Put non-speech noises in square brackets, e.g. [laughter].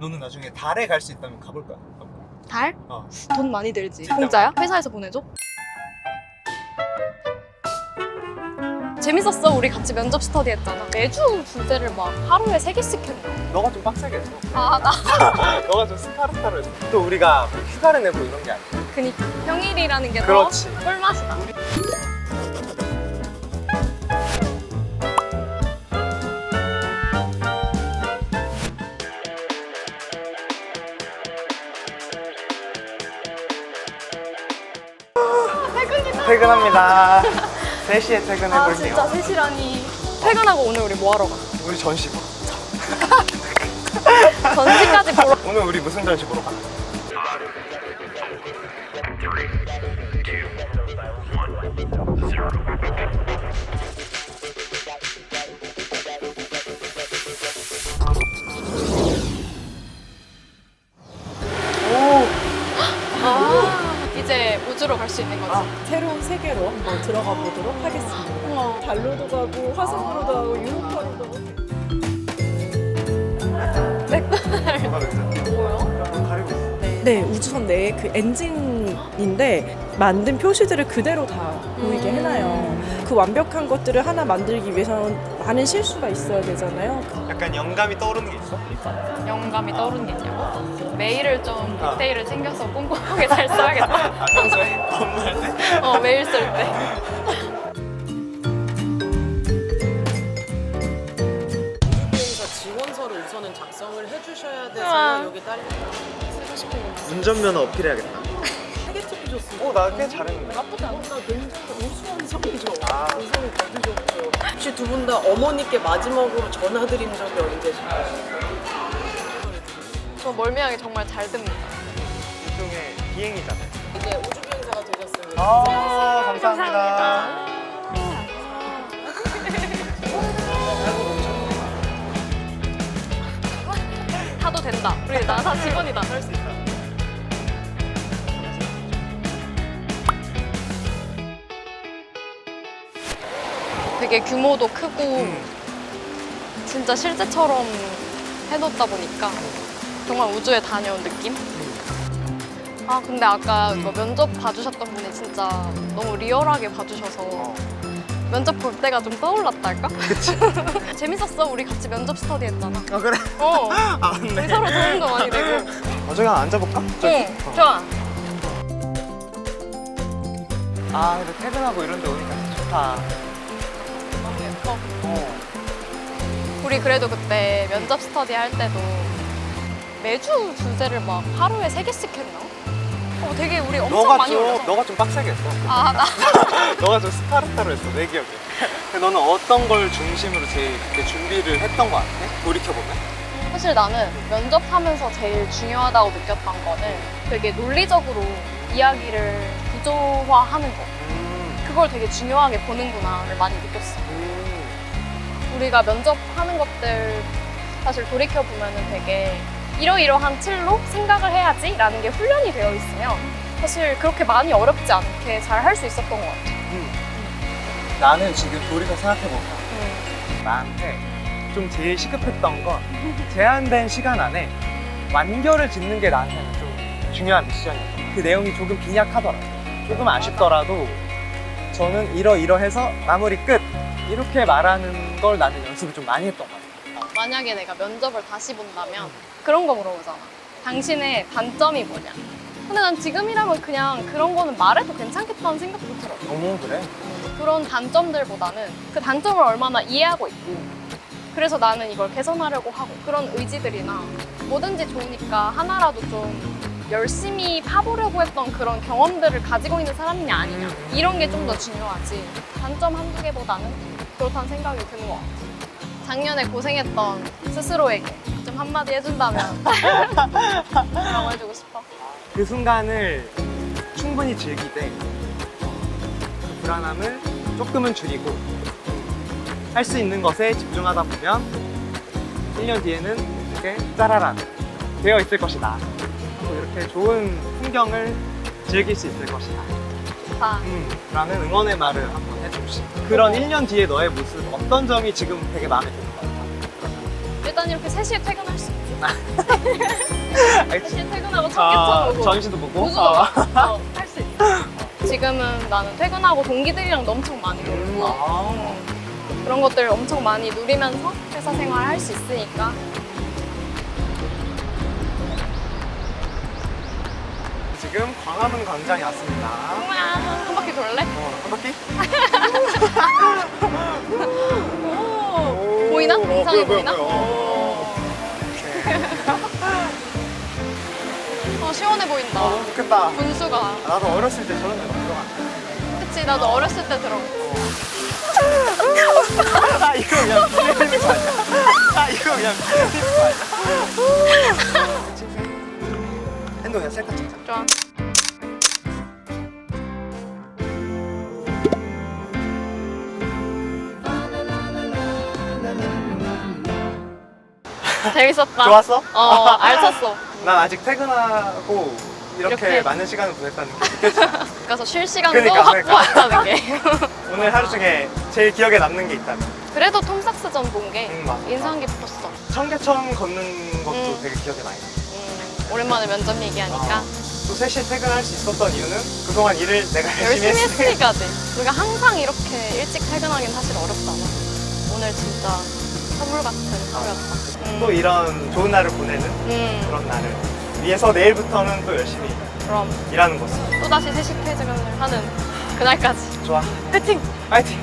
너는 나중에 달에 갈 수 있다면 가볼 거야? 달? 어. 돈 많이 들지. 진짜 공짜야? 회사에서 보내줘? 재밌었어. 우리 같이 면접 스터디 했잖아. 매주 주제를 막 하루에 세 개씩 했나? 너가 좀 빡세게 했어. 아, 나 [laughs] 너가 좀 스파르타로 했어. 또 우리가 뭐 휴가를 내고 이런 게 아니야. 그니까 평일이라는 게 더 그렇지. 꿀맛이다. 퇴근합니다. 3시에 퇴근해 아, 볼게요. 진짜 세시라니. 퇴근하고 오늘 우리 뭐 하러 가? 우리 전시 보러. [laughs] 전시까지 보러. 오늘 우리 무슨 전시 보러 가? 아, 이제 우주로 갈 수 있는 거지. 아. 새로운 세계로 한번 들어가 보도록 하겠습니다. 우와. 달로도 가고 화성으로도 가고 유로파로도 가고. 있어. 네, 우주선 내에 그 엔진인데 만든 표시들을 그대로 다 보이게 음. 해놔요. 그 완벽한 것들을 하나 만들기 위해서는 많은 실수가 있어야 되잖아요. 약간 영감이 떠오르는 게 있어? 영감이 떠오르는 게 있냐고? 메일을 좀 아. 디테일을 챙겨서 꼼꼼하게 잘 써야겠다. [laughs] 아, 평소에 업무할 때? 어, 메일 쓸 때. 우주비행사 지원서를 우선은 작성을 해주셔야 돼서 우와. 여기 딸려 쓰고 싶은 거 운전면허 어필해야겠다. 오, 나꽤 잘했는데. 나쁘지. 굉장히 우수한 성이죠. 아. 우선을 거두셨고요. 혹시 두 분 다 어머니께 마지막으로 전화드린 적이 언제신가요? 저 멀미하게 정말 잘 듭니다. 일종의 비행이잖아요. 이제 우주 비행사가 되셨습니다. 아, 감사합니다. [laughs] 타도 된다. 우리 나사 직원이다. 할 수 있다. 되게 규모도 크고 음. 진짜 실제처럼 해놓다 보니까 정말 우주에 다녀온 느낌? 아 근데 아까 음. 이거 면접 봐주셨던 분이 진짜 너무 리얼하게 봐주셔서 어. 면접 볼 때가 좀 떠올랐달까? [laughs] 재밌었어 우리 같이 면접 스터디 했잖아 아, 그래? 어 [laughs] 아, 우리 맞네. 서로 도움도 많이 되고 어, 저기 하나 앉아볼까? 저기. 응 어. 좋아 아, 근데 퇴근하고 이런 데 오니까 좋다. 우리 그래도 그때 면접 스터디 할 때도 매주 주제를 막 하루에 세 개씩 했나? 어 되게 우리 엄청 너가 많이 좀, 올렸어 너가 좀 빡세게 했어. 아 나 [laughs] 너가 좀 스파르타로 했어, 내 기억에. 근데 너는 어떤 걸 중심으로 제일 이렇게 준비를 했던 것 같아? 돌이켜 보면? 사실 나는 면접하면서 제일 중요하다고 느꼈던 거는 되게 논리적으로 이야기를 구조화하는 거 음. 그걸 되게 중요하게 보는구나를 많이 느꼈어 음. 우리가 면접하는 것들 사실 돌이켜 보면은 되게 이러이러한 틀로 생각을 해야지 라는 게 훈련이 되어 있으면 사실 그렇게 많이 어렵지 않게 잘 할 수 있었던 것 같아 나는 지금 돌이켜 생각해보면 음. 나한테 좀 제일 시급했던 건 제한된 시간 안에 완결을 짓는 게 나한테는 좀 중요한 미션이었어. 그 내용이 조금 빈약하더라도 조금 아쉽더라도 저는 이러이러해서 마무리 끝 이렇게 말하는 걸 나는 연습을 좀 많이 했던 것 같아요. 만약에 내가 면접을 다시 본다면 그런 거 물어보잖아. 당신의 단점이 뭐냐? 근데 난 지금이라면 그냥 그런 거는 말해도 괜찮겠다는 생각도 들어. 너무 그래? 그런 단점들보다는 그 단점을 얼마나 이해하고 있고 그래서 나는 이걸 개선하려고 하고 그런 의지들이나 뭐든지 좋으니까 하나라도 좀 열심히 파보려고 했던 그런 경험들을 가지고 있는 사람이냐 아니냐 이런 게 좀 더 중요하지 단점 한두 개보다는 그렇다는 생각이 드는 것 같아 작년에 고생했던 스스로에게 좀 한마디 해준다면 뭐라고 해주고 싶어? 그 순간을 충분히 즐기되 그 불안함을 조금은 줄이고 할 수 있는 것에 집중하다 보면 1년 뒤에는 이렇게 짜라란 되어 있을 것이다. 또 이렇게 좋은 풍경을 즐길 수 있을 것이다. 좋다 음, 라는 응원의 말을 한번 싶어. 그런 1년 뒤의 너의 모습 어떤 점이 지금 되게 마음에 드는 것 같아? 일단 이렇게 3시에 퇴근할 수 있고 알지? 사실 퇴근하고 아, 청계천 오고 전시도 보고. 우주도 아. 어, 할수 있어. 지금은 나는 퇴근하고 동기들이랑도 엄청 많이 음, 놀고 아. 그런 것들을 엄청 많이 누리면서 회사 생활 할 수 있으니까 지금 광화문 광장에 왔습니다. 우와, 한 바퀴 돌래? 어, 한 바퀴? 오, 보이나? 오, 인상이 보여, 보이나? 보여, 보여. 어, 시원해 보인다. 아, 너무 좋겠다. 분수가. 나도 어렸을 때 저런 데 들어갔는데. 그치, 나도 어렸을 때 들어. [laughs] 아, 이거 그냥 비밀리는 거 아니야? 아, 이거 그냥 비밀리는 거 아니야? 핸드 그냥 셀카 찍자. 좋아. 재밌었다. 좋았어? 어, 알찼어. [laughs] 난 아직 퇴근하고 이렇게, 이렇게. 많은 시간을 보냈다는 게 느껴지잖아. [laughs] 그래서 쉴 시간도 그러니까, 그러니까. 확보한다는 게. [laughs] 오늘 하루 중에 제일 기억에 남는 게 있다면 그래도 톰삭스전 본 게 음, 맞아. 인상 깊었어. 청계천 걷는 것도 음. 되게 기억에 많이 나. 음, 오랜만에 면접 얘기하니까 또 3시에 퇴근할 수 있었던 이유는 그동안 일을 내가 열심히, 열심히 했으니까. 했으니까지. 우리가 항상 이렇게 일찍 퇴근하긴 사실 어렵잖아. 오늘 진짜 선물 같은 하루였다. 음, 또 이런 좋은 날을 보내는 음, 그런 날을 위해서 내일부터는 또 열심히 그럼 일하는 거지. 또다시 3시 퇴근을 하는 그날까지 좋아. 파이팅! 파이팅!